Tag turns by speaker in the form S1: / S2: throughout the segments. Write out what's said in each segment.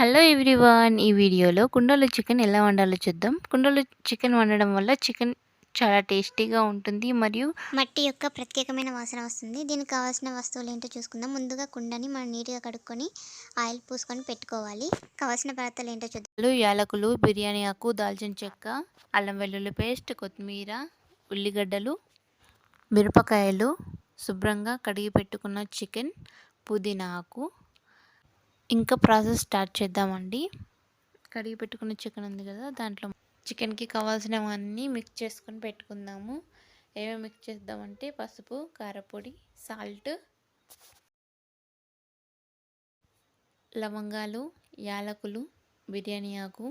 S1: Hello everyone ఈ వీడియోలో కుండలో చికెన్ ఎలా వండాలో చూద్దాం. కుండలో చికెన్ వండడం వల్ల చికెన్ చాలా టేస్టీగా ఉంటుంది మరియు
S2: మట్టి యొక్క ప్రత్యేకమైన వాసన వస్తుంది. దీనికి కావాల్సిన వస్తువులు ఏంటో చూసుకుందాం. ముందుగా కుండని మనం నీట్గా కడుక్కొని ఆయిల్ పూసుకొని పెట్టుకోవాలి. కావాల్సిన పదార్థాలు ఏంటో చూద్దాం.
S1: యాలకులు బిర్యానీ ఆకు దాల్చిన చెక్క అల్లం వెల్లుల్లి పేస్ట్ కొత్తిమీర ఉల్లిగడ్డలు మిరపకాయలు శుభ్రంగా కడిగి పెట్టుకున్న చికెన్ పుదీనా ఆకు ఇంకా ప్రాసెస్ స్టార్ట్ చేద్దామండి. కడిగి పెట్టుకున్న చికెన్ ఉంది కదా దాంట్లో చికెన్కి కావాల్సినవన్నీ మిక్స్ చేసుకొని పెట్టుకుందాము. ఏమేమి మిక్స్ చేద్దామంటే పసుపు కారపొడి సాల్ట్ లవంగాలు యాలకులు బిర్యానీ ఆకు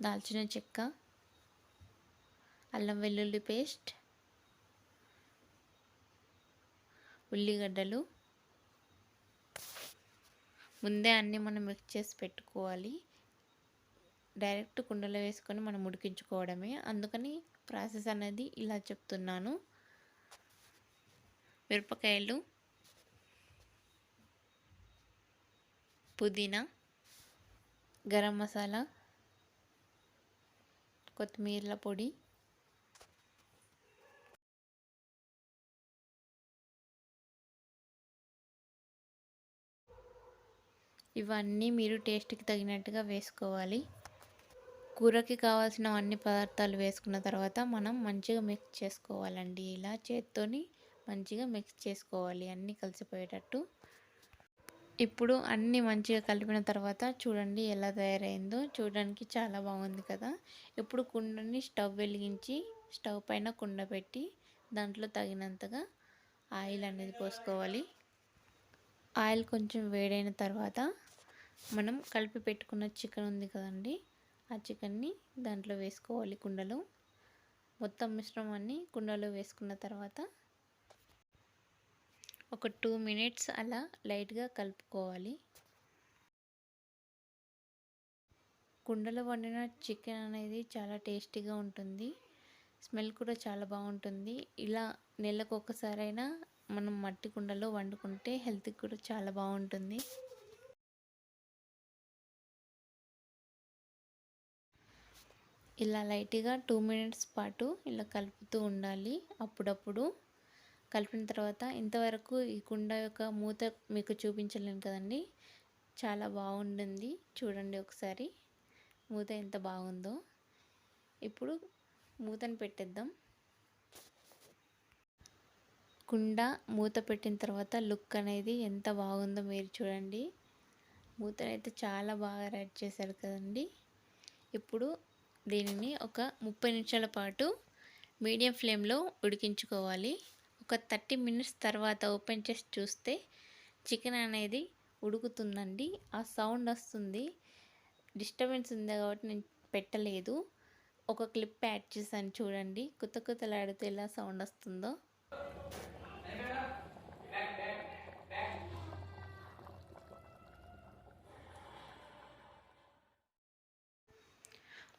S1: దాల్చిన చెక్క అల్లం వెల్లుల్లి పేస్ట్ ఉల్లిగడ్డలు ముందే అన్నీ మనం మిక్స్ చేసి పెట్టుకోవాలి. డైరెక్ట్ కుండలో వేసుకొని మనం ఉడికించుకోవడమే. అందుకని ప్రాసెస్ అనేది ఇలా చెప్తున్నాను. మిరపకాయలు పుదీనా గరం మసాలా కొత్తిమీర పొడి ఇవన్నీ మీరు టేస్ట్కి తగినట్టుగా వేసుకోవాలి. కూరకి కావాల్సిన అన్ని పదార్థాలు వేసుకున్న తర్వాత మనం మంచిగా మిక్స్ చేసుకోవాలండి. ఇలా చేత్తోని మంచిగా మిక్స్ చేసుకోవాలి. అన్నీ కలిసిపోయేటట్టు. ఇప్పుడు అన్నీ మంచిగా కలిపిన తర్వాత చూడండి ఎలా తయారైందో. చూడడానికి చాలా బాగుంది కదా. ఇప్పుడు కుండని స్టవ్ వెలిగించి స్టవ్ పైన కుండ పెట్టి దాంట్లో తగినంతగా ఆయిల్ అనేది పోసుకోవాలి. ఆయిల్ కొంచెం వేడైన తర్వాత మనం కలిపి పెట్టుకున్న చికెన్ ఉంది కదండి ఆ చికెన్ని దాంట్లో వేసుకోవాలి కుండలో. మొత్తం మిశ్రమాన్ని కుండలో వేసుకున్న తర్వాత ఒక టూ మినిట్స్ అలా లైట్గా కలుపుకోవాలి. కుండలో వండిన చికెన్ అనేది చాలా టేస్టీగా ఉంటుంది స్మెల్ కూడా చాలా బాగుంటుంది. ఇలా నెలకు ఒకసారైనా మనం మట్టి కుండలో వండుకుంటే హెల్త్కి కూడా చాలా బాగుంటుంది. ఇలా లైట్గా టూ మినిట్స్ పాటు ఇలా కలుపుతూ ఉండాలి. అప్పుడప్పుడు కలిపిన తర్వాత ఇంతవరకు ఈ కుండ యొక్క మూత మీకు చూపించలేను కదండి. చాలా బాగుంటుంది చూడండి ఒకసారి. మూత ఎంత బాగుందో. ఇప్పుడు మూతను పెట్టేద్దాం. కుండ మూత పెట్టిన తర్వాత లుక్ అనేది ఎంత బాగుందో మీరు చూడండి. మూతనైతే చాలా బాగా రెడీ చేశారు కదండి. ఇప్పుడు దీనిని ఒక ముప్పై నిమిషాల పాటు మీడియం ఫ్లేమ్లో ఉడికించుకోవాలి. ఒక థర్టీ మినిట్స్ తర్వాత ఓపెన్ చేసి చూస్తే చికెన్ అనేది ఉడుకుతుందండి. ఆ సౌండ్ వస్తుంది. డిస్టర్బెన్స్ ఉంది కాబట్టి నేను పెట్టలేదు. ఒక క్లిప్ యాడ్ చేశాను చూడండి. కొత్త కొత్తలాడితే ఎలా సౌండ్ వస్తుందో.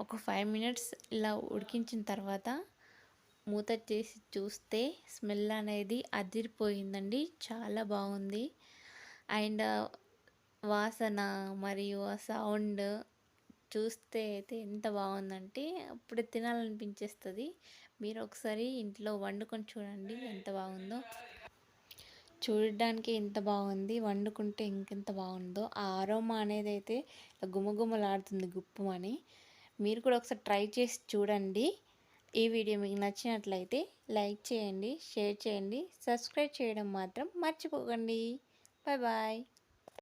S1: ఒక ఫైవ్ మినిట్స్ ఇలా ఉడికించిన తర్వాత మూత చేసి చూస్తే స్మెల్ అనేది అదిరిపోయిందండి. చాలా బాగుంది. అండ్ uh, వాసన మరియు ఆ సౌండ్ చూస్తే అయితే ఎంత బాగుందంటే అప్పుడు తినాలనిపించేస్తుంది. మీరు ఒకసారి ఇంట్లో వండుకొని చూడండి ఎంత బాగుందో. చూడడానికి ఎంత బాగుంది వండుకుంటే ఇంకెంత బాగుందో. ఆ అరోమా అనేది అయితే గుమగుమలాడుతుంది గుప్పమని. మీరు కూడా ఒకసారి ట్రై చేసి చూడండి. ఈ వీడియో మీకు నచ్చినట్లయితే లైక్ చేయండి షేర్ చేయండి సబ్స్క్రైబ్ చేయడం మాత్రం మర్చిపోకండి. Bye bye.